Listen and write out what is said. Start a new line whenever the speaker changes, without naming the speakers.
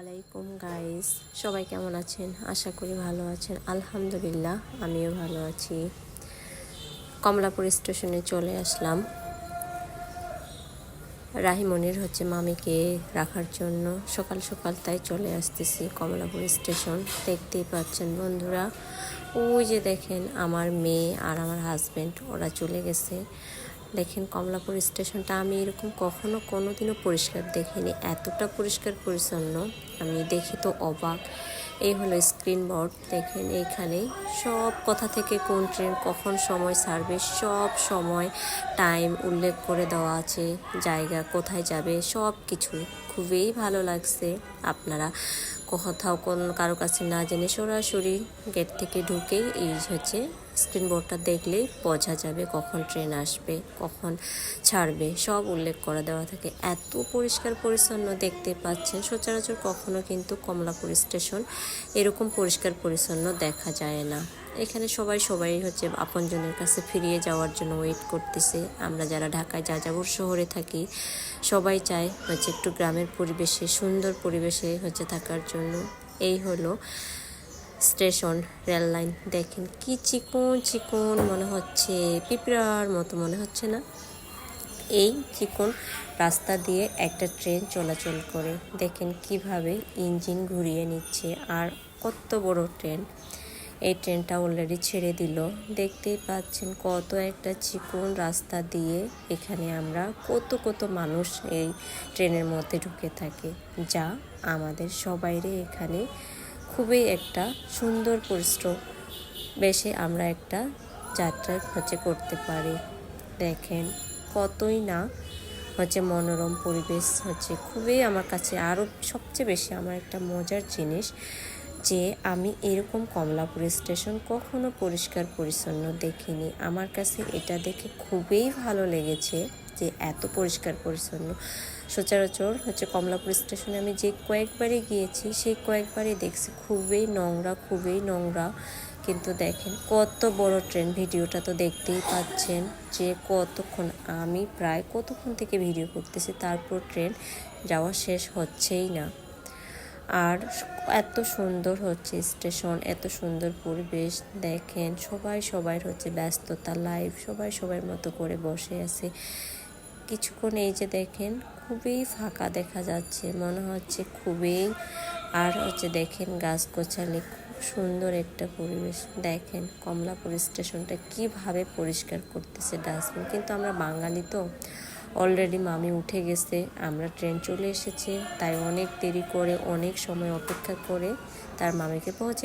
আলাইকুম গাইস সবাই কেমন আছেন? আশা করি ভালো আছেন। আলহামদুলিল্লাহ, আমিও ভালো আছি। কমলাপুর স্টেশনে চলে আসলাম। রাহিমনির হচ্ছে মামিকে রাখার জন্য। সকাল সকাল তাই চলে আসতেছি কমলাপুর স্টেশন। দেখতেই পাচ্ছেন বন্ধুরা, ওই যে দেখেন আমার মেয়ে আর আমার হাজব্যান্ড ওরা চলে গেছে। দেখেন কমলাপুর স্টেশনটা আমি এরকম কখনো কোনো দিনও পরিষ্কার দেখিনি। এতটা পরিষ্কার পরিচ্ছন্ন, আমি দেখি তো অবাক। এই হলো স্ক্রিন বোর্ড দেখেন এইখানে সব কথা থেকে কোন ট্রেন কখন সময় ছাড়বে, সব সময় টাইম উল্লেখ করে দেওয়া আছে, জায়গা কোথায় যাবে সব কিছু খুবই ভালো লাগছে আপনারা। কোথাও কোন কারও কাছে না জেনে সরাসরি গেট থেকে ঢুকেই এই হচ্ছে স্ক্রিন বোর্ডটা দেখলেই বোঝা যাবে কখন ট্রেন আসবে, কখন ছাড়বে। সব উল্লেখ করা দেওয়া থাকে। এত পরিষ্কার পরিচ্ছন্ন দেখতে পাচ্ছেন। সচরাচর কখনো কিন্তু কমলাপুর স্টেশন এরকম পরিষ্কার পরিচ্ছন্ন দেখা যায় না। এখানে সবাই সবাই হচ্ছে আপনজনের কাছে ফিরিয়ে যাওয়ার জন্য ওয়েট করতেছে। আমরা যারা ঢাকায় যাযাবর শহরে থাকি, সবাই চায় হচ্ছে একটু গ্রামের পরিবেশে, সুন্দর পরিবেশে হচ্ছে থাকার জন্য। এই হলো স্টেশন, রেল লাইন। দেখেন কি চিকন চিকন মনে হচ্ছে, পিঁপড়ার মতো মনে হচ্ছে না? এই চিকন রাস্তা দিয়ে একটা ট্রেন চলাচল করে। দেখেন কীভাবে ইঞ্জিন ঘুরিয়ে নিচ্ছে, আর কত বড় ট্রেন। এই ট্রেনটা অলরেডি ছেড়ে দিল। দেখতেই পাচ্ছেন কত একটা চিকন রাস্তা দিয়ে এখানে আমরা কত কত মানুষ এই ট্রেনের মধ্যে ঢুকে থাকে। যা আমাদের সবাইরে এখানে খুবই একটা সুন্দর পরিশ্রম বেশে আমরা একটা যাত্রা হচ্ছে করতে পারি। দেখেন কতই না হচ্ছে মনোরম পরিবেশ হচ্ছে। খুবই আমার কাছে আরও সবচেয়ে বেশি আমার একটা মজার জিনিস যে আমি এরকম কমলাপুর স্টেশন কখনো পরিষ্কার পরিচ্ছন্ন দেখিনি। আমার কাছে এটা দেখে খুবই ভালো লেগেছে যে এত পরিষ্কার পরিচ্ছন্ন। সচরাচর হচ্ছে কমলাপুর স্টেশনে আমি যে কয়েকবারই গিয়েছি, সেই কয়েকবারই দেখছি খুবই নোংরা খুবই নোংরা। কিন্তু দেখেন কত বড় ট্রেন ভিডিওটা তো দেখতেই পাচ্ছেন যে কতক্ষণ আমি প্রায় কতক্ষণ থেকে ভিডিও করতেছি, তারপর ট্রেন যাওয়া শেষ হচ্ছেই না। আর এত সুন্দর হচ্ছে স্টেশন, এত সুন্দর পরিবেশ দেখেন। সবাই সবাই হচ্ছে ব্যস্ততা লাইভ সবাই সবার মতো করে বসে আছে। কিছুক্ষণ এই যে দেখেন, খুবই ফাঁকা দেখা যাচ্ছে, মনে হচ্ছে খুবই। আর হচ্ছে দেখেন গাছ গোছালি খুব সুন্দর একটা পরিবেশ। দেখেন কমলাপুর স্টেশনটা কীভাবে পরিষ্কার করতেছে ডাস্টবিন কিন্তু আমরা বাঙালি তো অলরেডি মামি উঠে গেছে, আমরা ট্রেন চলে এসেছে, তাই অনেক দেরি করে, অনেক সময় অপেক্ষা করে তার মামিকে পৌঁছে